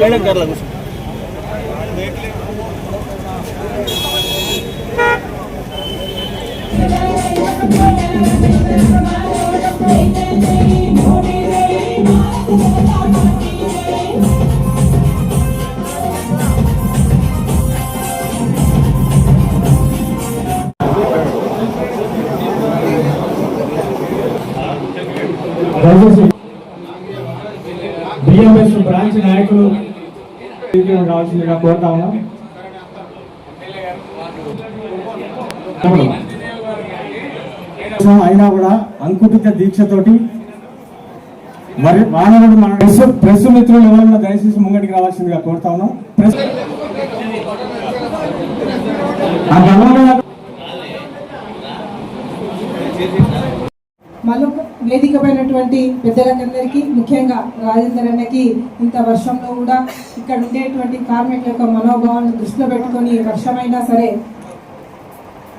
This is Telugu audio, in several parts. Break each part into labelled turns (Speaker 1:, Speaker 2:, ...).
Speaker 1: మేడం గారు
Speaker 2: రావాల్సిందిగా కోరుతా ఉన్నాం. అయినా కూడా అంకుటిత దీక్షతోటి మరి మానవుడు మన ప్రెస్ ప్రెస్ మిత్రులు ఎవరైనా దయచేసి ముంగటికి రావాల్సిందిగా కోరుతా ఉన్నాం. ప్రెస్ ఆ గమనంలో
Speaker 3: పెద్దలకందరికీ ముఖ్యంగా రాజేందర్ అన్నకి ఇంత వర్షంలో కూడా ఇక్కడ ఉండేటువంటి కార్మికుల యొక్క మనోభావాలను దృష్టిలో పెట్టుకొని వర్షమైనా సరే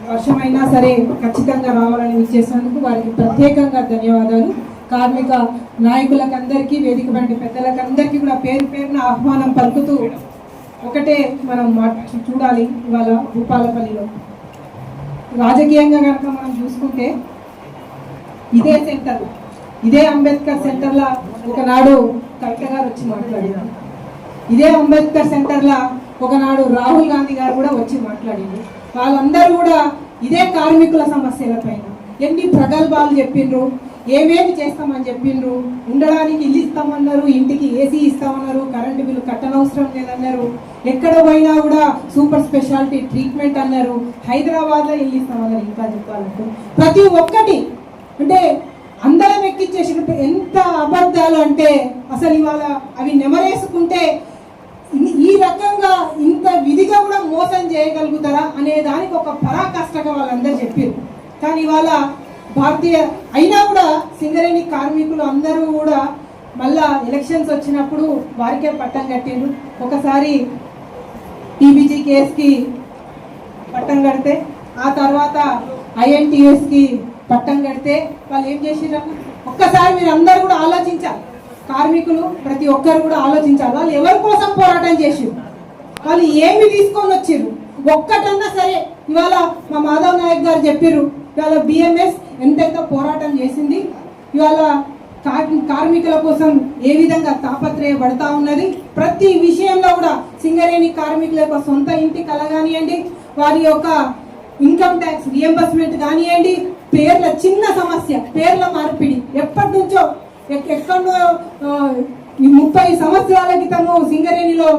Speaker 3: వర్షమైనా సరే ఖచ్చితంగా రావాలని ఇచ్చేసినందుకు వారికి ప్రత్యేకంగా ధన్యవాదాలు. కార్మిక నాయకులకందరికీ వేదిక పైన పెద్దలకందరికీ కూడా పేరు పేరున ఆహ్వానం పలుకుతూ ఒకటే మనం చూడాలి ఇవాళ భూపాలపల్లిలో. రాజకీయంగా కనుక మనం చూసుకుంటే ఇదే సెంటర్. ఇదే అంబేద్కర్ సెంటర్లో ఒకనాడు కవిత గారు వచ్చి మాట్లాడినారు ఇదే అంబేద్కర్ సెంటర్లో ఒకనాడు రాహుల్ గాంధీ గారు కూడా వచ్చి మాట్లాడింది వాళ్ళందరూ కూడా ఇదే కార్మికుల సమస్యల పైన ఎన్ని ప్రగల్భాలు చెప్పిండ్రు ఏమేమి చేస్తామని చెప్పిండ్రు ఉండడానికి ఇల్లు ఇస్తామన్నారు ఇంటికి ఏసీ ఇస్తామన్నారు కరెంటు బిల్లు కట్టనవసరం లేదన్నారు ఎక్కడ పోయినా కూడా సూపర్ స్పెషాలిటీ ట్రీట్మెంట్ అన్నారు హైదరాబాద్లో ఇల్లు ఇస్తామన్నారు ఇంకా చెప్పాలంటే. ప్రతి ఒక్కటి అంటే అందరం ఎక్కించేసినట్టు ఎంత అబద్ధాలు అంటే అసలు ఇవాళ అవి నెమరేసుకుంటే ఈ రకంగా ఇంత విధిగా కూడా మోసం చేయగలుగుతారా అనే దానికి ఒక పరాకష్టగా వాళ్ళందరూ చెప్పారు. కానీ ఇవాళ భారతీయ అయినా కూడా సింగరేణి కార్మికులు అందరూ కూడా మళ్ళా ఎలక్షన్స్ వచ్చినప్పుడు వారికే పట్టం కట్టిండ్రు. ఒకసారి టీబీజీ కేసుకి పట్టం కడితే ఆ తర్వాత ఐఎన్టీఎస్కి పట్టం కడితే వాళ్ళు ఏం చేసిర్రు? ఒక్కసారి మీరు అందరు కూడా ఆలోచించాలి. కార్మికులు ప్రతి ఒక్కరు కూడా ఆలోచించాలి. వాళ్ళు ఎవరి కోసం పోరాటం చేసిర్రు? వాళ్ళు ఏమి తీసుకొని వచ్చిర్రు? ఒక్కటన్నా సరే ఇవాళ మా మాధవ్ నాయక్ గారు చెప్పిర్రు ఇవాళ బిఎంఎస్ ఎంతెంత పోరాటం చేసింది? ఇవాళ కార్మికుల కోసం ఏ విధంగా తాపత్రయపడతా ఉన్నది? ప్రతి విషయంలో కూడా సింగరేణి కార్మికుల యొక్క సొంత ఇంటి కల కానివ్వండి వారి యొక్క ఇన్కమ్ ట్యాక్స్ రియంబర్స్మెంట్ కానివ్వండి పేర్ల చిన్న సమస్య పేర్ల మార్పిడి. ఎప్పటి నుంచో ఎక్కడో ఈ ముప్పై సంవత్సరాల క్రితము సింగరేణిలో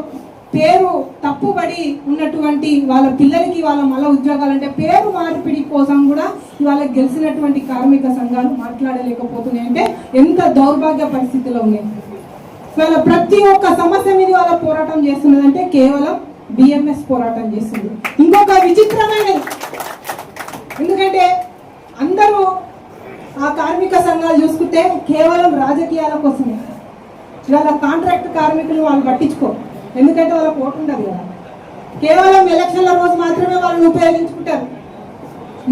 Speaker 3: పేరు తప్పుబడి ఉన్నటువంటి వాళ్ళ పిల్లలకి వాళ్ళ మల ఉద్యోగాలు అంటే పేరు మార్పిడి కోసం కూడా ఇవాళ గెలిచినటువంటి కార్మిక సంఘాలు మాట్లాడలేకపోతున్నాయి. అంటే ఎంత దౌర్భాగ్య పరిస్థితిలో ఉన్నాయి. ఇవాళ ప్రతి ఒక్క సమస్య మీద వాళ్ళ పోరాటం చేస్తున్నదంటే కేవలం బిఎంఎస్ పోరాటం చేస్తుంది. ఇంకొక విచిత్రమైనది. ఎందుకంటే అందరూ ఆ కార్మిక సంఘాలు చూసుకుంటే కేవలం రాజకీయాల కోసమే. ఇవాళ కాంట్రాక్ట్ కార్మికులు వాళ్ళు పట్టించుకో. ఎందుకంటే వాళ్ళ ఓటు ఉండదు కదా. కేవలం ఎలక్షన్ల రోజు మాత్రమే వాళ్ళని ఉపయోగించుకుంటారు.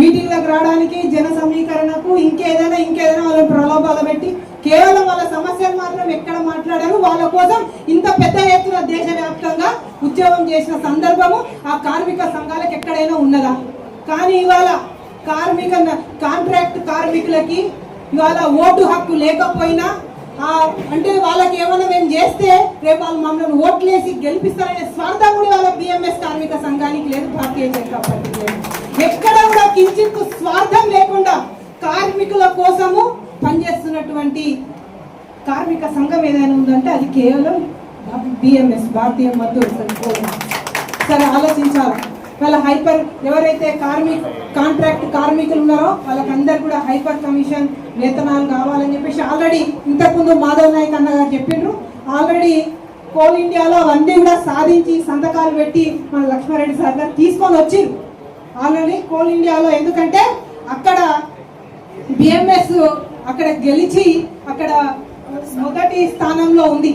Speaker 3: మీటింగ్లకు రావడానికి జన సమీకరణకు ఇంకేదైనా ఇంకేదైనా వాళ్ళని ప్రలోభాలు పెట్టి కేవలం వాళ్ళ సమస్యలు మాత్రం ఎక్కడ మాట్లాడారు వాళ్ళ కోసం ఇంత పెద్ద ఎత్తున దేశవ్యాప్తంగా ఉద్యోగం చేసిన సందర్భము ఆ కార్మిక సంఘాలకు ఎక్కడైనా ఉన్నదా? కానీ ఇవాళ కార్మిక కాంట్రాక్ట్ కార్మికులకి ఇవాళ ఓటు హక్కు లేకపోయినా ఆ అంటే వాళ్ళకి ఏమైనా మేము చేస్తే రేపు వాళ్ళు మమ్మల్ని ఓట్లేసి గెలిపిస్తారనే స్వార్థం కూడా వాళ్ళ బిఎంఎస్ కార్మిక సంఘానికి లేదు భారతీయ జనతా పార్టీ లేదు. ఎక్కడ కూడా కించిత్ స్వార్థం లేకుండా కార్మికుల కోసము పనిచేస్తున్నటువంటి కార్మిక సంఘం ఏదైనా ఉందంటే అది కేవలం బిఎంఎస్ భారతీయ మద్దతు సరే ఆలోచించాలి? వాళ్ళ హైపర్ ఎవరైతే కార్మిక కాంట్రాక్ట్ కార్మికులు ఉన్నారో వాళ్ళకందరు కూడా హైపర్ కమిషన్ వేతనాలు కావాలని చెప్పేసి ఆల్రెడీ ఇంతకుముందు మాధవ్ నాయక్ అన్న గారు చెప్పిండ్రు. ఆల్రెడీ కోల్ ఇండియాలో అవన్నీ కూడా సాధించి సంతకాలు పెట్టి మన లక్ష్మారెడ్డి సార్ గారు తీసుకొని వచ్చింది ఆల్రెడీ కోల్ ఇండియాలో ఎందుకంటే అక్కడ బిఎంఎస్ అక్కడ గెలిచి అక్కడ మొదటి స్థానంలో ఉంది.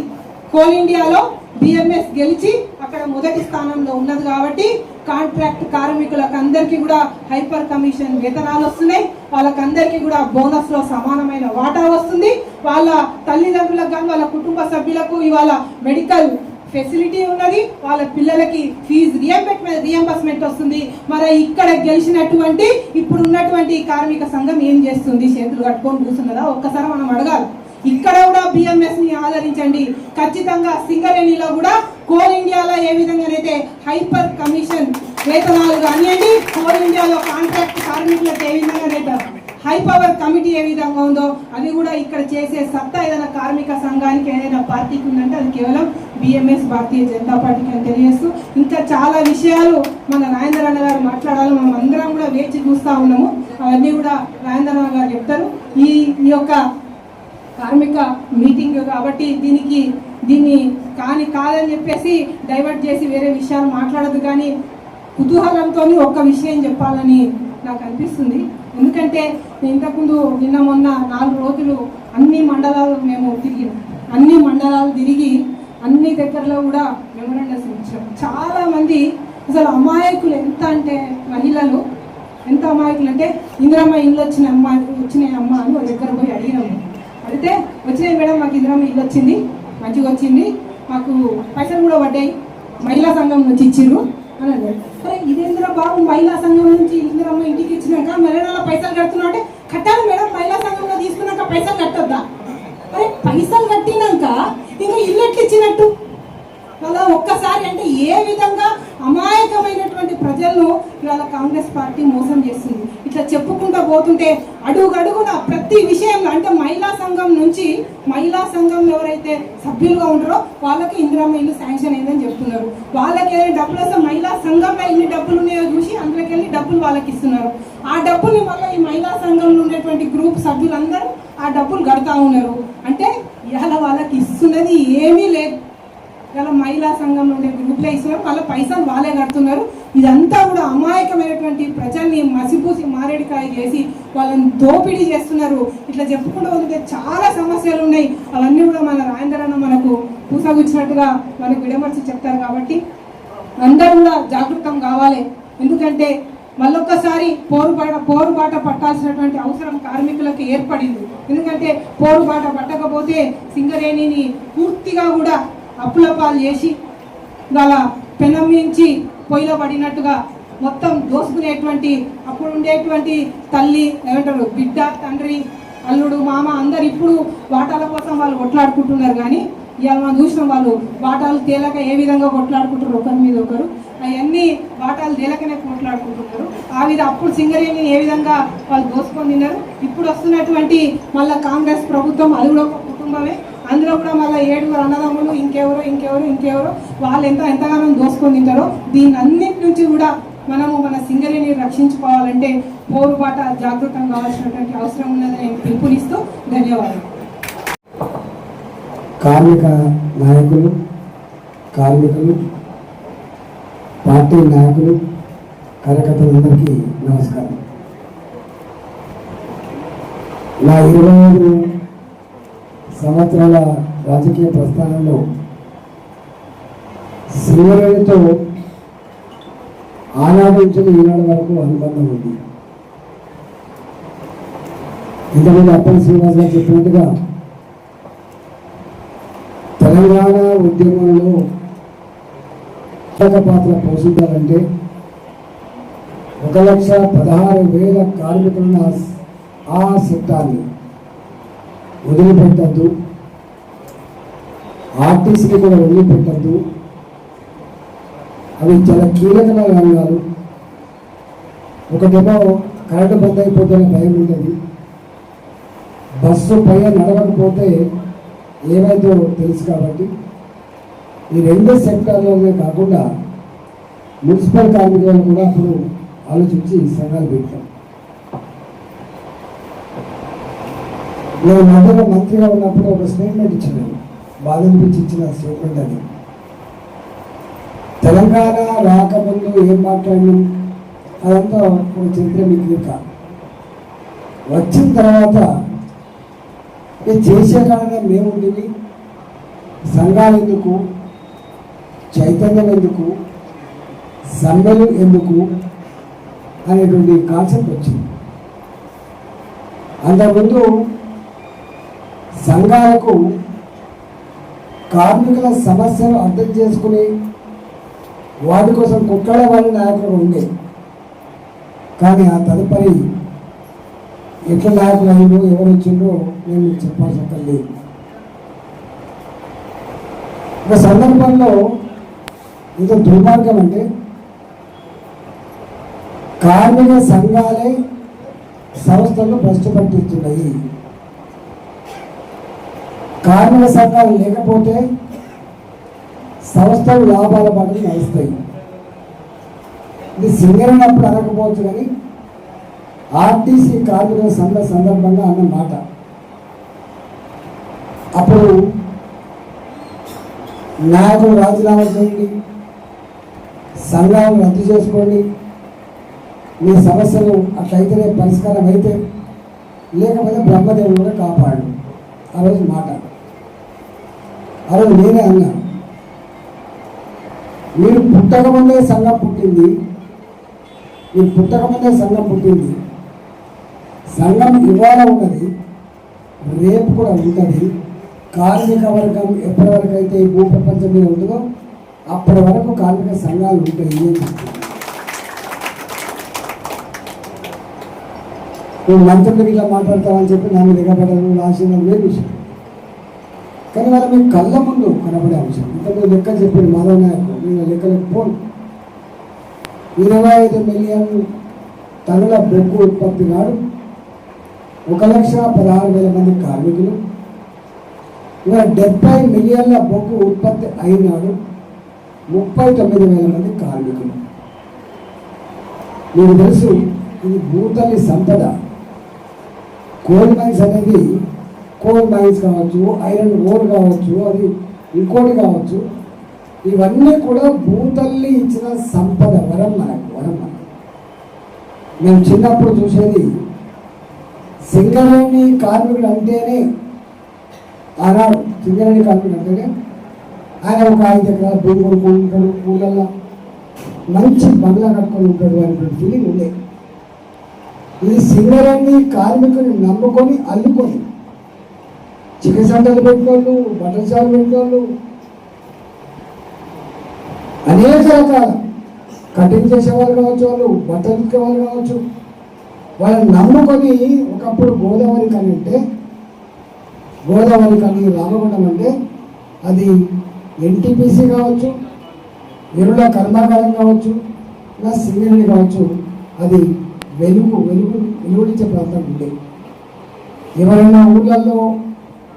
Speaker 3: కోల్ ఇండియాలో బిఎంఎస్ గెలిచి అక్కడ మొదటి స్థానంలో ఉన్నది కాబట్టి కాంట్రాక్ట్ కార్మికులకు అందరికీ కూడా హైపర్ కమిషన్ వేతనాలు వస్తున్నాయి. వాళ్ళకందరికీ కూడా బోనస్లో సమానమైన వాటా వస్తుంది. వాళ్ళ తల్లిదండ్రులకు కానీ వాళ్ళ కుటుంబ సభ్యులకు ఇవాళ మెడికల్ ఫెసిలిటీ ఉన్నది. వాళ్ళ పిల్లలకి ఫీజు రియంబర్స్మెంట్ రియంబర్స్మెంట్ వస్తుంది. మరి ఇక్కడ గెలిచినటువంటి ఇప్పుడు ఉన్నటువంటి కార్మిక సంఘం ఏం చేస్తుంది? చేతులు కట్టుకొని కూర్చున్నదా? ఒక్కసారి మనం అడగాలి. ఇక్కడ కూడా బిఎంఎస్ని ఆదరించండి. ఖచ్చితంగా సింగరేణిలో కూడా కోల్ ఇండియాలో ఏ విధంగానైతే హైపర్ కమిషన్ వేతనాలు కానివ్వండి కోల్ ఇండియాలో కాంట్రాక్ట్ కార్మికులకు ఏ విధంగానైతే హై పవర్ కమిటీ ఏ విధంగా ఉందో అది కూడా ఇక్కడ చేసే సత్తా ఏదైనా కార్మిక సంఘానికి ఏదైనా పార్టీకి ఉందంటే అది కేవలం బిఎంఎస్ భారతీయ జనతా పార్టీకి అని తెలియజేస్తూ ఇంకా చాలా విషయాలు మన రాజేంద్ర అన్న గారు మాట్లాడాలి. మనం అందరం కూడా వేచి చూస్తూ ఉన్నాము. అవన్నీ కూడా రాజేంద్ర అన్న గారు చెప్తారు. ఈ ఈ యొక్క కార్మిక మీటింగ్ కాబట్టి దీనికి దీన్ని కాని కాదని చెప్పేసి డైవర్ట్ చేసి వేరే విషయాలు మాట్లాడదు కానీ కుతూహలంతో ఒక్క విషయం చెప్పాలని నాకు అనిపిస్తుంది. ఎందుకంటే ఇంతకుముందు నిన్న మొన్న నాలుగు రోజులు అన్ని మండలాలు మేము తిరిగినాం అన్ని మండలాలు తిరిగి అన్ని దగ్గరలో కూడా మెమోరాండమ్స్ ఇచ్చాం. చాలామంది అసలు అమాయకులు ఎంత అంటే మహిళలు ఎంత అమాయకులు అంటే ఇందిరమ్మ ఇల్లు వచ్చిన అమ్మాయి వచ్చినాయి అమ్మ అని ఒక దగ్గర పోయి అడిగినాము. అడిగితే వచ్చినాయి మేడం మాకు ఇందిరమ్మ ఇల్లు వచ్చింది మంచిగా వచ్చింది మాకు పైసలు కూడా పడ్డాయి మహిళా సంఘం నుంచి ఇచ్చిర్రు. అని అన్నాడు సరే ఇదేంద్ర బాబు? మహిళా సంఘం నుంచి ఇందిరమ్మ ఇంటికి ఇచ్చినాక మహిళల పైసలు కడుతున్నా అంటే కట్టాలి మేడం మహిళా సంఘంలో తీసుకున్నాక పైసలు కట్టొద్దా? అరే పైసలు కట్టినాక ఇంకా ఇల్లు ఎట్లు ఇచ్చినట్టు? అలా ఒక్కసారి అంటే ఏ విధంగా అమాయకమైనటువంటి ప్రజలను ఇవాళ కాంగ్రెస్ పార్టీ మోసం చేస్తుంది? ఇట్లా చెప్పుకుంటూ పోతుంటే అడుగడుగున ప్రతి విషయంలో అంటే మహిళా సంఘం నుంచి మహిళా సంఘంలో ఎవరైతే సభ్యులుగా ఉంటారో వాళ్ళకి ఇందిరమ్మ ఇల్లు శాంక్షన్ అయిందని చెప్తున్నారు. వాళ్ళకి ఏదైనా డబ్బులు వస్తే మహిళా సంఘంలో ఎన్ని డబ్బులు ఉన్నాయో చూసి అందులోకి వెళ్ళి డబ్బులు వాళ్ళకి ఇస్తున్నారు. ఆ డబ్బుని మళ్ళీ ఈ మహిళా సంఘంలో ఉండేటువంటి గ్రూప్ సభ్యులందరూ ఆ డబ్బులు కడతా ఉన్నారు. అంటే ఇవాళ వాళ్ళకి ఇస్తున్నది ఏమీ లేదు. ఇలా మహిళా సంఘంలో ఉండే గ్రూప్లో ఇస్తున్నారు వాళ్ళ పైసలు వాళ్ళే కడుతున్నారు. ఇదంతా కూడా అమాయకమైనటువంటి ప్రజల్ని మసిపూసి మారేడికాయ చేసి వాళ్ళని దోపిడీ చేస్తున్నారు. ఇట్లా చెప్పుకుంటూ వస్తుంటే చాలా సమస్యలు ఉన్నాయి. అవన్నీ కూడా మన రాయందరన్న మనకు పూసగుచ్చినట్టుగా మనకు విడమర్చి చెప్తారు కాబట్టి అందరూ కూడా జాగృతం కావాలి. ఎందుకంటే మళ్ళొక్కసారి పోరుబాట పోరుబాట పట్టాల్సినటువంటి అవసరం కార్మికులకు ఏర్పడింది. ఎందుకంటే పోరుబాట పట్టకపోతే సింగరేణిని పూర్తిగా కూడా అప్పుల పాలు చేసి వాళ్ళ పెనం మించి పొయ్యిలో పడినట్టుగా మొత్తం దోసుకునేటువంటి అప్పుడు ఉండేటువంటి తల్లి ఏమంటారు బిడ్డ తండ్రి అల్లుడు మామ అందరు ఇప్పుడు వాటాల కోసం వాళ్ళు కొట్లాడుకుంటున్నారు కానీ ఇవాళ మనం చూసిన వాళ్ళు వాటాలు తేలక ఏ విధంగా కొట్లాడుకుంటారు ఒకరి మీద ఒకరు. అవన్నీ వాటాలు తేలకనే కొట్లాడుకుంటున్నారు. ఆ విధ అప్పుడు సింగరేణి ఏ విధంగా వాళ్ళు దోసుకొని తిన్నారు? ఇప్పుడు వస్తున్నటువంటి మళ్ళీ కాంగ్రెస్ ప్రభుత్వం అది కూడా ఒక కుటుంబమే. అందులో కూడా మళ్ళీ ఏడుగురు అన్నదమ్ములు ఇంకెవరో ఇంకెవరు ఇంకెవరో వాళ్ళు ఎంత ఎంతగానో దోసుకొని తింటారో దీని అన్నిటి నుంచి కూడా మనము మన సింగరేణి రక్షించుకోవాలంటే పోరుబాట జాగృతం కావాల్సినటువంటి అవసరం ఉన్నదని నేను పిలుపునిస్తూ ధన్యవాదాలు.
Speaker 1: కార్మిక నాయకులు కార్మికులు పార్టీ నాయకులు కార్యకర్తలందరికీ నమస్కారం. నా ఇరవై సంవత్సరాల రాజకీయ ప్రస్థానంలో సింగరేణితో ఆనాడు నుంచి ఈనాడు వరకు అనుబంధం ఉంది. ఇంతకుముందు అప్పల్ శ్రీనివాస్ గారు చెప్పినట్టుగా తెలంగాణ ఉద్యమంలో కీలక పాత్ర పోషించాలంటే ఒక లక్ష పదహారు వేల కార్మికులను ఆ సెక్టార్ని వదిలిపెట్టద్దు. ఆర్టీసీని కూడా వదిలిపెట్టద్దు. అవి చాలా కీలకమైన రంగాలు. ఒకటేమో కరెంటు బంద్ అయిపోతున్న భయం ఉండేది. బస్సు పైన నడవకపోతే ఏమైందో తెలుసు కాబట్టి ఈ రెండు సెక్టార్లోనే కాకుండా మున్సిపల్ కార్మికులను కూడా అప్పుడు ఆలోచించి సంఘాలు పెట్టాం. నేను మధ్యలో మంత్రిగా ఉన్నప్పుడు ఒక స్టేట్మెంట్ ఇచ్చాను. బాధ అనిపించి ఇచ్చిన స్టేట్మెంట్ అది. తెలంగాణ రాకముందు ఏం మాట్లాడినాం అదంతా ఒక చరిత్ర మిగిలిక వచ్చిన తర్వాత ఇది చేసే కారణం మేముండివి సంఘాలు ఎందుకు చైతన్యం ఎందుకు సమ్మెలు ఎందుకు అనేటువంటి కాన్సెప్ట్ వచ్చింది. అంతకుముందు సంఘాలకు కార్మికుల సమస్యలు అర్థం చేసుకుని వాటి కోసం కుక్కడ వాళ్ళ నాయకులు ఉండే. కానీ ఆ తదుపరి ఎట్లా నాయకులు అయ్యిందో ఎవరు వచ్చిందో నేను మీకు చెప్పాల్సి ఒక సందర్భంలో ఇంత దుర్మార్గం అంటే కార్మిక సంఘాలే సంస్థలు భ్రష్టు పట్టిస్తున్నాయి కార్మిక సంఘాలు లేకపోతే సంస్థలు లాభాల బాటలు నడుస్తాయి. ఇది సింగరైనప్పుడు అనకపోవచ్చు కానీ ఆర్టీసీ కార్మికుల సంఘ సందర్భంగా అన్న మాట. అప్పుడు నాయకులు రాజీనామా చేయండి సంఘాలను రద్దు చేసుకోండి. మీ సమస్యలు అట్లయితేనే పరిష్కారం అయితే లేకపోతే బ్రహ్మదేవుడు కూడా కాపాడు. ఆ రోజు మాట. అరే నేనే అన్నా. మీరు పుట్టకముందే సంఘం పుట్టింది. మీరు పుట్టకముందే సంఘం పుట్టింది. సంఘం ఇవాళ ఉన్నది రేపు కూడా ఉంటుంది. కార్మిక వర్గం ఎప్పటి వరకు అయితే ఈ భూప్రపంచం మీద ఉంటుందో అప్పటి వరకు కార్మిక సంఘాలు ఉంటాయి నువ్వు మంత్రులు ఇలా మాట్లాడతావని చెప్పి నన్ను మీద నా రాసిన వేరు విషయం కానీ మీ కళ్ళ ముందు కనబడే అంశం. ఇంతకుముందు లెక్కలు చెప్పాడు మాధవ నాయకు నేను లెక్కలు పోను ఇరవై ఐదు మిలియన్ టన్నుల బొగ్గు ఉత్పత్తి నాడు ఒక లక్ష పదహారు వేల మంది కార్మికులు. ఇలా డెబ్బై మిలియన్ల బొగ్గు ఉత్పత్తి అయినాడు ముప్పై తొమ్మిది వేల మంది కార్మికులు. మీకు తెలుసు ఇది భూతల్లి సంపద. కోల్ మైన్స్ అనేది కోల్ మైన్స్ కావచ్చు ఐరన్ ఓర్ కావచ్చు అది ఇంకోటి కావచ్చు ఇవన్నీ కూడా భూతల్లి ఇచ్చిన సంపద వరం మనకు వరం మనకు. మేము చిన్నప్పుడు చూసేది సింగరేణి కార్మికుడు అంటేనే ఆనాడు సింగరేణి కార్మికుడు అంటేనే ఆయన ఒక ఐదు ఎకరాల భూములు కొనుక్కొని ఉంటాడు మంచి బంగ్లా కట్టుకొని ఉంటాడు అనేటువంటి ఫీలింగ్ ఉండే. ఈ సింగరేణి కార్మికుని నమ్ముకొని అల్లుకొని చికెన్ సెంటర్లు పెట్టినోళ్ళు బట్టల షాపులు పెట్టినోళ్ళు. అనేక రకాల కటింగ్ చేసేవాళ్ళు కావచ్చు వాళ్ళు బట్టలు ఉతికే వాళ్ళు కావచ్చు. వాళ్ళని నమ్ముకొని ఒకప్పుడు గోదావరి కని అంటే గోదావరి కని రామగుండం అంటే అది ఎన్టీపీసీ కావచ్చు ఎరుల కర్మాగారం కావచ్చు ఇలా సింగరేణి కావచ్చు అది వెలుగు వెలుగు వెలుగునిచ్చే ప్రాంతం ఉండే. ఎవరైనా ఊళ్ళల్లో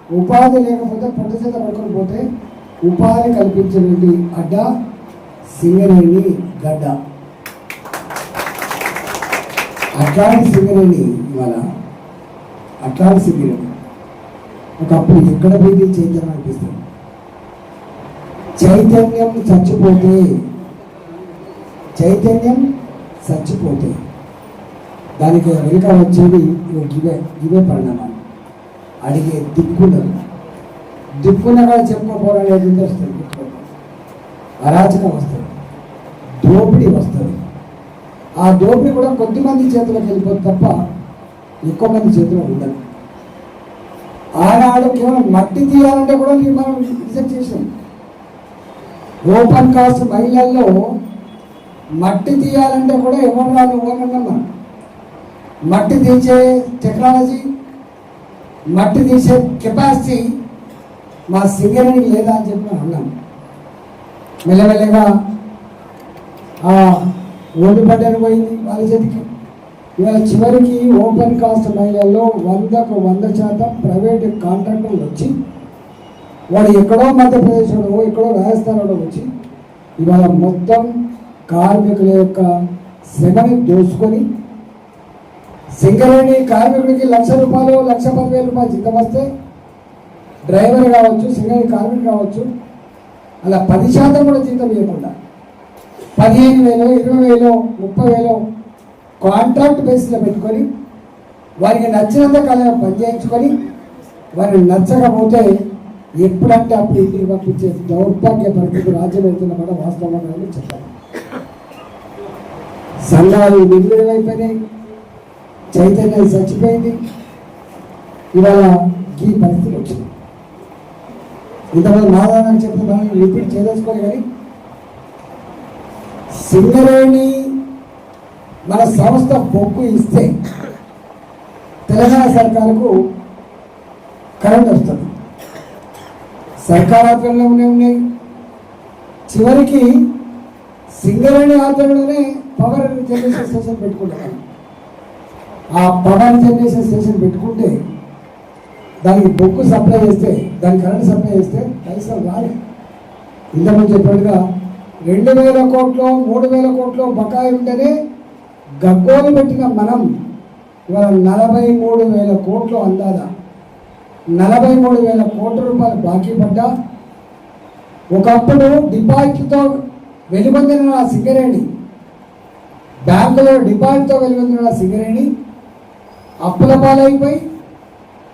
Speaker 1: ఉపాధి లేకపోతే పొట్ట చేత పట్టుకొని పోతే ఉపాధి కల్పించినటువంటి అడ్డ సింగరేణి గడ్డ. అట్లాంటి సింగరేణి ఇవాళ అట్లాంటి సింగరేణి. ఒకప్పుడు ఎక్కడ పోయింది చైతన్యం అనిపిస్తుంది. చైతన్యం చచ్చిపోతే చైతన్యం చచ్చిపోతే. దానికి వెనుక వచ్చేది ఇవే ఇవే పరిణామాలు అడిగే దిక్కున్నది దిక్కునగా చెప్పకపోవడం చెప్పుకోపోవడం వస్తుంది అరాచకం వస్తుంది దోపిడీ వస్తుంది ఆ దోపిడీ కూడా కొద్దిమంది చేతిలోకి వెళ్ళిపోతుంది తప్ప ఎక్కువ మంది చేతిలో ఉండదు. ఆనాడు కేవలం మట్టి తీయాలంటే కూడా నేను మనం రిజెక్ట్ చేసాం ఓపెన్ కాస్ట్ మహిళల్లో మట్టి తీయాలంటే కూడా ఎవరు రాదు ఓనమ్మా మట్టి తీసే టెక్నాలజీ మట్టి తీసే కెపాసిటీ మా సింగరేణి లేదా అని చెప్పి మేము అన్నాం. మెల్లమెల్లగా ఆ ఓటు పడ్డని పోయింది వాళ్ళ చేతికి. ఇవాళ చివరికి ఓపెన్ కాస్ట్ మహిళల్లో వందకు వంద శాతం ప్రైవేట్ కాంట్రాక్టర్లు వచ్చి వాడు ఎక్కడో మధ్యప్రదేశ్లో ఎక్కడో రాజస్థాన్లో వచ్చి ఇవాళ మొత్తం కార్మికుల యొక్క శ్రమని దోసుకొని సింగరేణి కార్మికుడికి లక్ష రూపాయలు లక్ష పదివేల రూపాయలు జీతం వస్తే డ్రైవర్ కావచ్చు సింగరేణి కార్మికుడు కావచ్చు అలా పది శాతం కూడా జీతం ఇవ్వకుండా పదిహేను వేలు ఇరవై వేలు ముప్పై వేలు కాంట్రాక్ట్ బేస్లో పెట్టుకొని వారికి నచ్చినంత కాలం పనిచేయించుకొని వారికి నచ్చకపోతే ఎప్పుడంటే అప్పుడు ఇంటికి పంపించే దౌర్భాగ్య పరిస్థితి రాజ్యం వెళ్తున్న కూడా వాస్తవంగా చెప్పాలి సంఘాలు నిర్వీర్యమైపోయినాయి చైతన్యం చచ్చిపోయింది. ఇవాళ ఈ పరిస్థితి వచ్చింది. ఇంతమంది నారాయణ చెప్పిన దాన్ని రిపీట్ చేసేసుకోవాలి కానీ సింగరేణి మన సంస్థ బొగ్గు ఇస్తే తెలంగాణ సర్కారుకు కరెంట్ వస్తుంది. సర్కార్ ఆధ్వర్యంలోనే ఉన్నాయి. చివరికి సింగరేణి ఆధ్వర్యంలోనే పవర్ జనరేషన్ స్టేషన్ పెట్టుకుంటున్నాను ఆ పవర్ జనరేషన్ స్టేషన్ పెట్టుకుంటే దానికి బొగ్గు సప్లై చేస్తే దానికి కరెంట్ సప్లై చేస్తే పైసలు రాలి. ఇంతకుముందు చెప్పినట్టుగా రెండు వేల కోట్లు మూడు వేల కోట్లు బకాయి ఉంటేనే గగ్గోలు పెట్టిన మనం ఇవాళ నలభై మూడు వేల కోట్లు అందాదా? నలభై మూడు వేల కోట్ల రూపాయలు బాకీ పడ్డా? ఒకప్పుడు డిపాజిట్తో వెలుగొందిన సింగరేణి. బ్యాంకులో డిపాజిట్తో వెలుగొందిన సింగరేణి. అప్పుల పాలైపోయి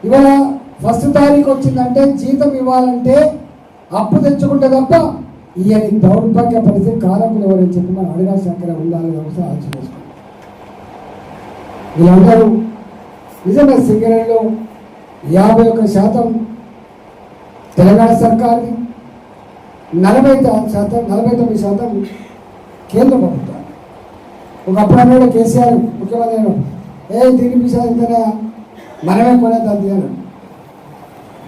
Speaker 1: ఇవాళ ఫస్ట్ తారీఖు వచ్చిందంటే జీతం ఇవ్వాలంటే అప్పు తెచ్చుకుంటే తప్ప ఈయన దౌర్భాగ్య పరిస్థితి కాలకులు ఎవరని చెప్పి మనం అడగాల్సిన అక్కడ ఉండాలి వ్యవస్థ ఆలోచన వీళ్ళందరూ నిజంగా సింగరేణిలో యాభై ఒక్క శాతం తెలంగాణ సర్కార్ని నలభై శాతం నలభై తొమ్మిది శాతం కేంద్ర ప్రభుత్వం ఒకప్పుడు అన్నాడు కేసీఆర్ ముఖ్యమంత్రి అయినప్పుడు. ఏ దీని విషయాలు మనమే కొనేద్దాం అన్నాడు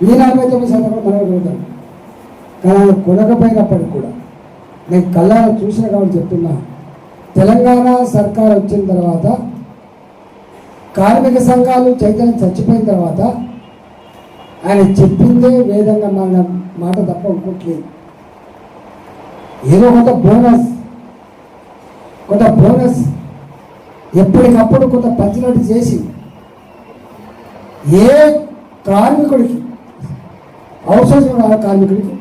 Speaker 1: ఈ నలభై తొమ్మిది శాతం కూడా మనమే కొడతాం కానీ కొనకపోయినప్పటికి కూడా నేను కళ్ళారా చూసిన కాబట్టి చెప్తున్నా తెలంగాణ సర్కార్ వచ్చిన తర్వాత కార్మిక సంఘాలు చైతన్యం చచ్చిపోయిన తర్వాత ఆయన చెప్పిందే వేదంగా మన మాట తప్ప ఇంకోట్లేదు ఏదో కొంత బోనస్ కొంత బోనస్ ఎప్పటికప్పుడు కొంత పంచినట్టు చేసి ఏ కార్మికుడికి అవసరం కార్మికుడికి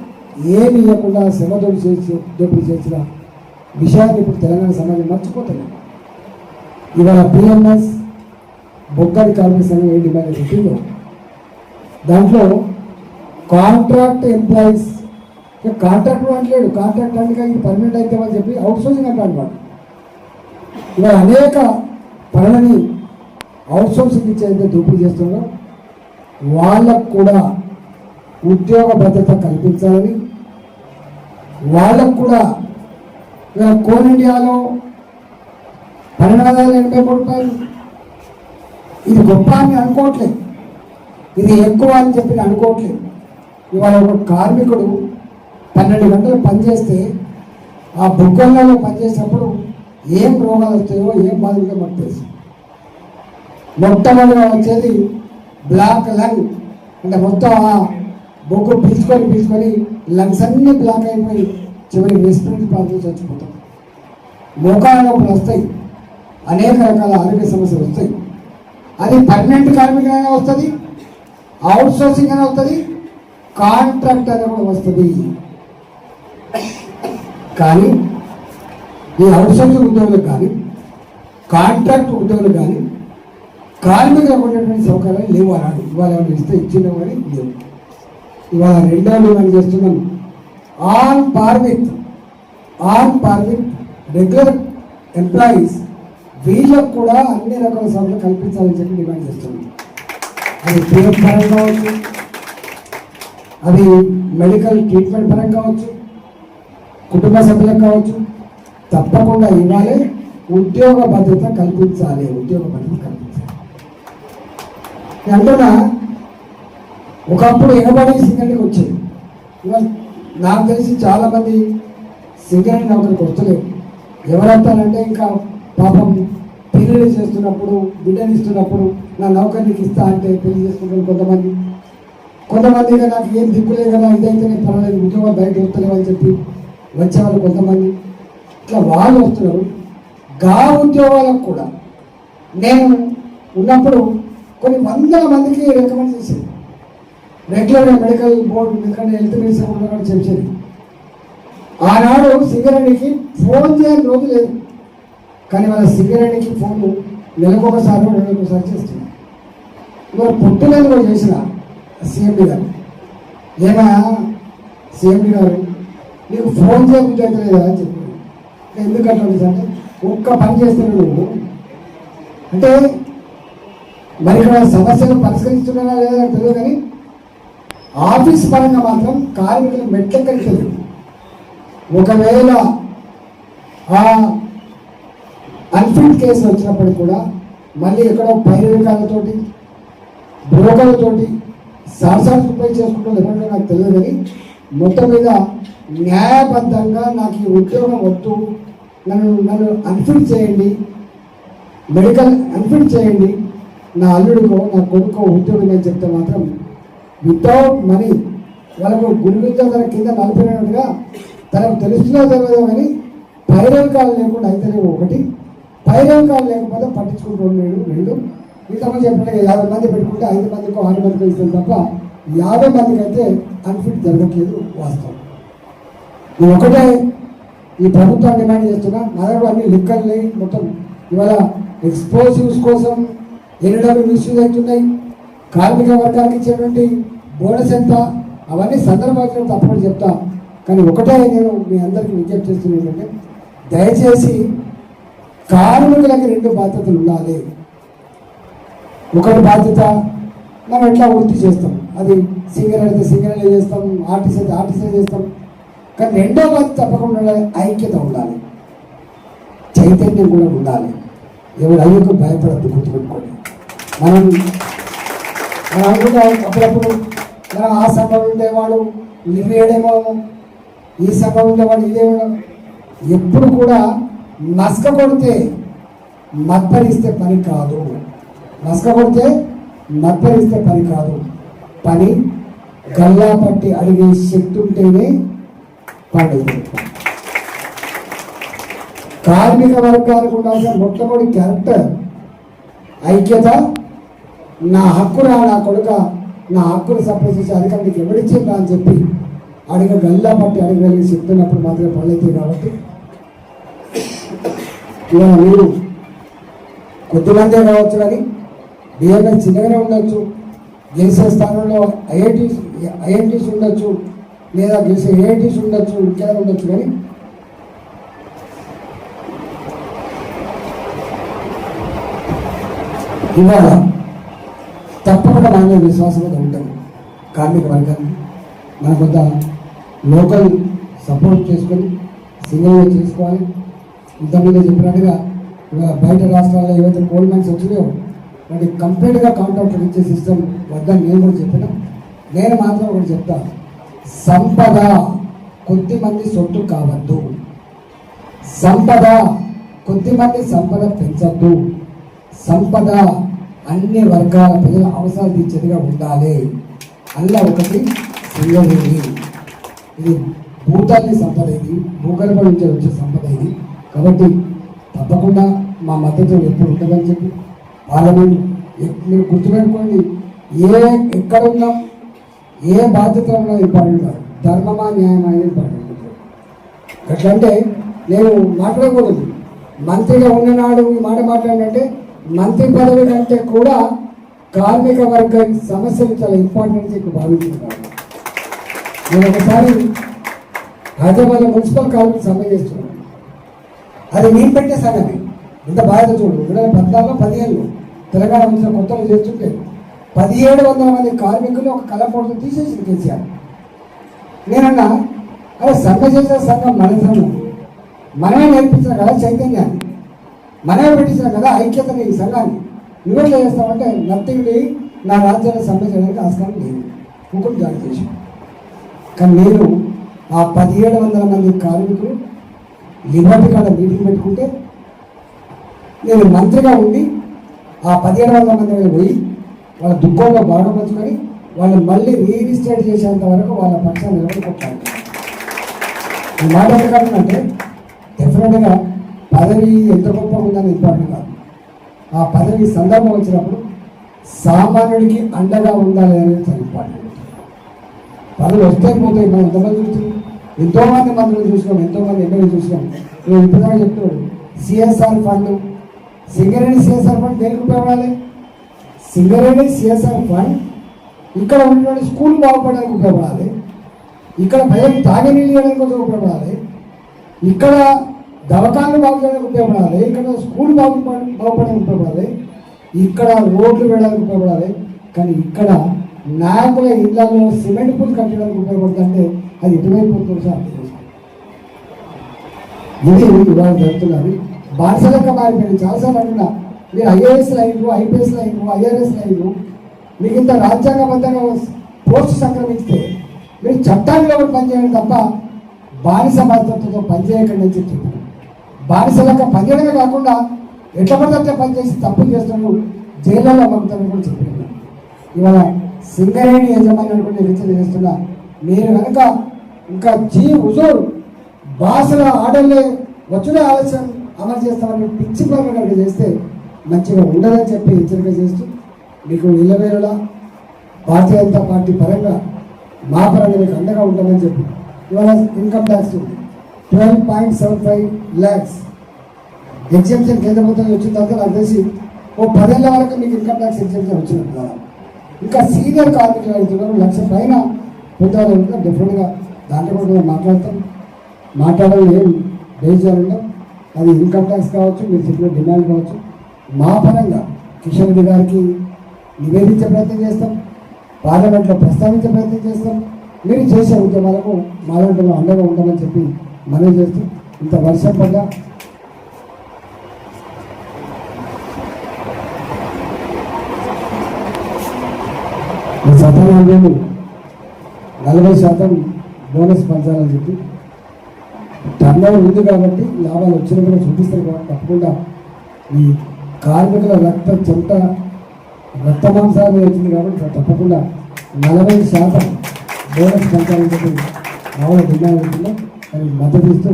Speaker 1: ఏమి ఇవ్వకుండా శ్రమదోడు చేసి దోపిడీ చేసిన విషయాన్ని ఇప్పుడు తెలంగాణ సమాజం మర్చిపోతుంది ఇవాళ పిఎంఎస్ బొగ్గడి కార్మిక సంఘం ఏ డిమాండ్ పెట్టిందో దాంట్లో కాంట్రాక్ట్ ఎంప్లాయీస్ కాంట్రాక్ట్ అంటలేడు కాంట్రాక్ట్ అంటే ఇది పర్మనెంట్ అయితే అని చెప్పి అవుట్ సోర్సింగ్ అంటే వాడు ఇవాళ అనేక పనులని అవుట్సోర్సింగ్ ఇచ్చేందుకు దోపిడీ చేస్తున్నారు వాళ్ళకు కూడా ఉద్యోగ భద్రత కల్పించాలని వాళ్ళకు కూడా ఇవాళ కోల్ ఇండియాలో పన్నెండు వందల ఎనభై మూడు రూపాయలు ఇది గొప్ప అని అనుకోవట్లేదు ఇది ఎక్కువ అని చెప్పి అనుకోవట్లేదు ఇవాళ ఒక కార్మికుడు పన్నెండు గంటలు పనిచేస్తే ఆ బుగ్గలలో పనిచేసినప్పుడు ఏం రోగాలు వస్తాయో ఏం బాధలుగా మనకు తెలుసు. మొట్టమొదటిగా వచ్చేది బ్లాక్ లంగ్. అంటే మొత్తం ఆ బొగ్గు పీల్చుకొని పీల్చుకొని లంగ్స్ అన్నీ బ్లాక్ అయిపోయి చివరికి రెస్పిరేటరీ ప్రాబ్లమ్స్ వచ్చిపోతాం మోకాళ్ళ నొప్పులు వస్తాయి. అనేక రకాల ఆరోగ్య సమస్యలు వస్తాయి. అది పర్మనెంట్ కార్మికులైనా వస్తుంది అవుట్ సోర్సింగ్ అయినా వస్తుంది కాంట్రాక్ట్ అయినా కూడా వస్తుంది. కానీ ఈ అవుట్ ఉద్యోగులు ఉద్యోగులకు కానీ కాంట్రాక్ట్ ఉద్యోగులు కానీ కార్మికులకు ఉండేటువంటి సౌకర్యాలు లేవు అన్నాడు ఇవాళ ఏమైనా ఇస్తే ఇచ్చిన కానీ లేవు. ఇవాళ రెండో డిమాండ్ చేస్తున్నాం? On par with on par with regular employees వీళ్ళకు కూడా అన్ని రకాల సభలు కల్పించాలని చెప్పి డిమాండ్ చేస్తున్నాం. అది పిఎఫ్ పరంగా కావచ్చు అది మెడికల్ ట్రీట్మెంట్ పరంగా కావచ్చు కుటుంబ సభ్యులకు కావచ్చు తప్పకుండా ఇవ్వాలి. ఉద్యోగ భద్రత కల్పించాలి. ఉద్యోగ భద్రత కల్పించాలి. నేను అంటున్నా ఒకప్పుడు ఎగబడి సింగర్కి వచ్చేది ఇవాళ నాకు తెలిసి చాలామంది మంది నౌకరికి వస్తలేరు ఎవరంటారంటే ఇంకా పాపం పెళ్ళి చేస్తున్నప్పుడు బిడ్డనిస్తున్నప్పుడు నా నౌకరికి ఇస్తా అంటే పెళ్ళి చేసుకుంటారు కొంతమంది. కొంతమంది నాకు ఏం దిక్కులే కదా ఇదైతేనే పర్వాలేదు ఉద్యోగం బయట దొరుకుతలేవు అని చెప్పి వచ్చేవాళ్ళు కొంతమంది. ఇట్లా వాళ్ళు వస్తున్నారు. గా ఉద్యోగాలకు కూడా నేను ఉన్నప్పుడు కొన్ని వందల మందికి రికమెండ్ చేసేది. రెగ్యులర్ మెడికల్ బోర్డు ఎందుకంటే హెల్త్ మినిస్టర్ కూడా చెప్పేది. ఆనాడు సింగరేణికి ఫోన్ చేయని రోజు లేదు. కానీ వాళ్ళ సింగరేణికి ఫోన్ నెలకొకసారి నెలకొకసారి చేస్తున్నాం. ఇవాళ పుట్టులేదు కూడా చేసిన సీఎండి గారు. ఏమా? సీఎండి గారు నీకు ఫోన్ చేయకుండా అయితే లేదా అని చెప్పి ఎందుకు ఒక్క పని చేస్తున్నాడు నువ్వు అంటే మరి ఇక్కడ సమస్యలు పరిష్కరిస్తున్నారా లేదా నాకు తెలియదు కానీ ఆఫీస్ పరంగా మాత్రం కార్మికులు మెట్లెక్కలేదు ఒకవేళ ఆ అన్ఫిట్ కేసు వచ్చినప్పటికి కూడా మళ్ళీ ఎక్కడో పైరవికాలతోటి బ్రోకర్లతోటి సరసాలు ఉపయోగ చేసుకుంటారు ఎవరంటే నాకు తెలియదు కానీ మొత్తం మీద న్యాయబద్ధంగా నాకు ఈ ఉద్యోగం వద్దు. నన్ను నన్ను అన్ఫిట్ చేయండి. మెడికల్ అన్ఫిట్ చేయండి. నా అల్లుడికో నా కొడుకో ఉద్యోగం అని చెప్తే మాత్రం వితౌట్ మనీ వాళ్ళకు గురి మీద తన కింద నలిపినట్టుగా తనకు తెలుస్తుందో తెలియదో కానీ పైరవికాలు లేకుండా అయితేనేమో ఒకటి. పైరవికాలు లేకపోతే పట్టించుకుంటూ లేడు వీళ్ళు. ఇంతమంది చెప్పినట్టుగా యాభై మంది పెట్టుకుంటే ఐదు మందికో ఆరు మందికో ఇస్తుంది తప్ప యాభై మందికి అయితే అన్ఫిట్ జరగట్లేదు వాస్తవం. నేను ఒకటే ఈ ప్రభుత్వం డిమాండ్ చేస్తున్నా. నా దగ్గర అన్ని లిక్కర్లు మొత్తం ఇవాళ ఎక్స్పోజివ్స్ కోసం ఎన్డబ్ల్యూ మిస్యూజ్ అవుతున్నాయి కార్మిక వర్గానికి ఇచ్చేటువంటి బోనస్ ఎంత? అవన్నీ సందర్భాలు తప్పకుండా చెప్తా. కానీ ఒకటే నేను మీ అందరికీ విజ్ఞప్తి చేస్తున్నా ఏంటంటే దయచేసి కార్మికులకి రెండు బాధ్యతలు ఉండాలి. ఒకటి బాధ్యత మనం ఎట్లా వృత్తి చేస్తాం? అది సింగర్ అయితే సింగర్లే చేస్తాం ఆర్టిస్ట్ అయితే ఆర్టిస్ట్ చేస్తాం. కానీ రెండో బాధ్యత తప్పకుండా ఉండాలి ఐక్యత ఉండాలి. చైతన్యం కూడా ఉండాలి. ఎవరు అయ్యకు భయపడద్దు గుర్తుపెట్టుకోండి. మనం మనం అనుకుంటాం అప్పుడప్పుడు మనం ఆ సంఘం ఉండేవాడు నిర్వేయడేమో ఈ సంఘం ఉండేవాడు ఇదేమో ఎప్పుడు కూడా నస్క కొడితే మత్పరిస్తే పని కాదు. నస్క కొడితే మత్పరిస్తే పని కాదు. పని గల్లా పట్టి అడిగే శక్తి ఉంటేనే పండుగ కార్మిక వర్గానికి ఉండాల్సిన మొట్టమొదటి క్యారెక్టర్ ఐక్యత నా హక్కురా నా కొడుక నా హక్కును సంప్రదించి అధికారం నీకు ఎవరిచ్చిందా అని చెప్పి అడిగ గల్లా పట్టి అడగలిగి చెప్తున్నప్పుడు మాత్రమే పనులైతాయి కాబట్టి. ఇలా మీరు కొద్దిమందే కావచ్చు కానీ బిఎంఎస్ చిన్నగానే ఉండొచ్చు గెలిచే స్థానంలో ఐఐటి ఐఐటీస్ ఉండొచ్చు లేదా గెలిచే ఏఐటీస్ ఉండొచ్చు ఇంకేమైనా ఉండొచ్చు కానీ ఇవాళ తప్పకుండా మన మీద విశ్వాసంగా ఉంటుంది కార్మిక వర్గాన్ని మన కొంత లోకల్ సపోర్ట్ చేసుకొని సింగిల్గా చేసుకోవాలి. ఇంతకుముందు చెప్పినట్టుగా ఇవాళ బయట రాష్ట్రాల్లో ఏవైతే కోల్ మైన్స్ వచ్చినాయో వాటి కంప్లీట్గా కాంట్రాక్టర్ ఇచ్చే సిస్టమ్ వద్దని నేను కూడా చెప్పిన. నేను మాత్రం ఒకటి చెప్తాను సంపద కొద్ది మంది సొత్తు కావద్దు. సంపద కొద్దిమంది సంపద పెంచద్దు. సంపద అన్ని వర్గాల ప్రజల అవసరాలు తీర్చేదిగా ఉండాలి. అందులో ఒకటి సింగరేణి ఇది భూతాన్ని సంపద ఇది భూగర్భ నుంచి వచ్చే సంపద ఇది. కాబట్టి తప్పకుండా మా మద్దతు ఎప్పుడు ఉంటుందని చెప్పి పార్లమెంట్ మీరు గుర్తుపెట్టుకోండి. ఏ ఎక్కడున్నాం ఏ బాధ్యత ఉన్నా ఇంపార్టెంట్ కాదు. ధర్మమా న్యాయమా అనేది ఇంపార్టెంట్ ఎట్లంటే నేను మాట్లాడకూడదు. మంత్రిగా ఉన్ననాడు ఈ మాట మాట్లాడినంటే మంత్రి పదవి కంటే కూడా కార్మిక వర్గ సమస్యలు చాలా ఇంపార్టెంట్ చెప్పి భావించుకున్నాను నేను ఒకసారి హైదరాబాద్ మున్సిపల్ కార్మిక సమ్మె చేస్తున్నాను. అది నేను పెట్టే సంగతి ఇంత బాధ్యత చూడు. రెండు వేల పద్నాలుగులో పదిహేను తెలంగాణ మున్సిపల్ కొత్తలు చేస్తుంటే పదిహేడు వందల మంది కార్మికులు ఒక కలపోటు తీసేసి కేసీఆర్. నేనన్నా అదే సమ్మె చేసే సంఘం మన సంఘం. మనమే నేర్పించిన కదా చైతన్యాన్ని మనమే పెట్టించిన కదా ఐక్యతని ఈ సంఘాన్ని. నువ్వెట్లా చేస్తావంటే నథింగ్ నా రాజ్యాన్ని సమ్మె చేయడానికి ఆస్కారం లేదు. ఇంకోటి జారీ చేశాను కానీ నేను ఆ పదిహేడు వందల మంది కార్మికులు లిబర్టీ కాడ మీటింగ్ పెట్టుకుంటే నేను మంత్రిగా ఉండి ఆ పదిహేడు వందల మంది పోయి వాళ్ళ దుఃఖంలో బాధపరుచుకొని వాళ్ళు మళ్ళీ రీఇన్స్టేట్ చేసేంత వరకు వాళ్ళ పక్షాన్ని నిలబడుకుంటాను ఈ మాట ఎందుకంటే డెఫినెట్గా పదవి ఎంత గొప్ప ఉందని ఇంపార్టెంట్ కాదు. ఆ పదవి సందర్భం వచ్చినప్పుడు సామాన్యుడికి అండగా ఉండాలి అనేది చాలా ఇంపార్టెంట్. పదవి వస్తే పోతాయి. మనం ఎంతమంది చూస్తున్నాం ఎంతోమంది మందులు చూసినాం ఎంతోమంది ఎమ్మెల్యే చూసినాం. నేను ఇప్పుడు చెప్తున్నాడు CSR fund Singareni CSR fund దేనికి ఉపయోగపడాలి? సింగరేణి సిఎస్ఆర్ ఫండ్ ఇక్కడ ఉన్నటువంటి స్కూల్ బాగుపడడానికి ఉపయోగపడాలి ఇక్కడ భయం తాగే నీళ్ళు కోసం ఉపయోగపడాలి ఇక్కడ దవాఖానలు బాగు చేయడానికి ఉపయోగపడాలి ఇక్కడ స్కూల్ బాగు బాగుపడడానికి ఉపయోగపడాలి ఇక్కడ రోడ్లు వేయడానికి ఉపయోగపడాలి కానీ ఇక్కడ నాయకుల ఇళ్ళలో సిమెంట్ పూలు కట్టడానికి ఉపయోగపడుతుంటే అది ఎటువైపు పోతుందో సార్ అర్థం చేసుకోండి. ఇది ఇవాళ జరుగుతున్నది బానిసలక మారిపోయింది చాలాసార్లు అంటున్నా మీరు ఐఏఎస్ లైన్లు ఐపీఎస్ లైన్లు ఐఆర్ఎస్ లైన్లు మీకు ఇంత రాజ్యాంగబద్ధంగా పోస్ట్ సంక్రమిస్తే మీరు చట్టాల్లో ఒకటి పనిచేయండి తప్ప బానిస బాధ్యతతో పనిచేయకండి అని చెప్పి బానిస లెక్క పనిచేయడమే కాకుండా ఎట్లా పడితే పనిచేసి తప్పులు చేస్తున్నాడు జైళ్ళలో మగ్గుతారని కూడా చెప్పారు. ఇవాళ సింగరేణి యజమాని అనుకుంటే హెచ్చరిక చేస్తున్నా మీరు కనుక ఇంకా జీ హుజూర్ భాషల ఆర్డర్లే వచ్చునే ఆలస్యం అమలు చేస్తామని పిచ్చి పనులు చేస్తే మంచిగా ఉండదని చెప్పి హెచ్చరిక చేస్తూ మీకు ఇళ్ళవేళలా భారతీయ జనతా పార్టీ పరంగా మా పరంగా మీకు అండగా ఉంటామని చెప్పి ఇవాళ income tax twelve point seven five lakhs exemption కేంద్ర ప్రభుత్వం వచ్చిన తర్వాత నాకు తెలిసి ఓ పదేళ్ళ వరకు మీకు ఇన్కమ్ ట్యాక్స్ ఎగ్జామ్షన్ వచ్చినట్టు ఇంకా సీనియర్ కార్మికులు అవుతున్నారు లక్ష పైన పొందాలి డిఫరెంట్గా దాంట్లో కూడా మేము మాట్లాడతాం. మాట్లాడడం ఏం బేస్ చేయాలంటే అది ఇన్కమ్ ట్యాక్స్ కావచ్చు మీరు చెప్పిన డిమాండ్ కావచ్చు. మా పరంగా కిషన్ రెడ్డి గారికి నివేదించే ప్రయత్నం చేస్తాం పార్లమెంట్లో ప్రస్తావించే ప్రయత్నం చేస్తాం. మీరు చేసే ఉద్యమాలకు మాలాంటి అండగా ఉంటామని చెప్పి మనవి చేస్తూ ఇంత వర్షం పడ్డా. సత్యనారాయణ నలభై శాతం బోనస్ పంచాలని చెప్పి టర్న్ ఉంది కాబట్టి లాభాలు వచ్చినప్పుడు చూపిస్తారు కాబట్టి తప్పకుండా ఈ కార్మికుల రక్త చెమట రక్త మాంసాలు వచ్చింది కాబట్టి తప్పకుండా నలభై శాతం బోనస్ పంచాలని మామూలు డిమాండ్ ఉంటుందో? అది మద్దతు ఇస్తూ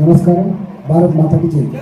Speaker 1: నమస్కారం. భారత్ మాతకి చేయండి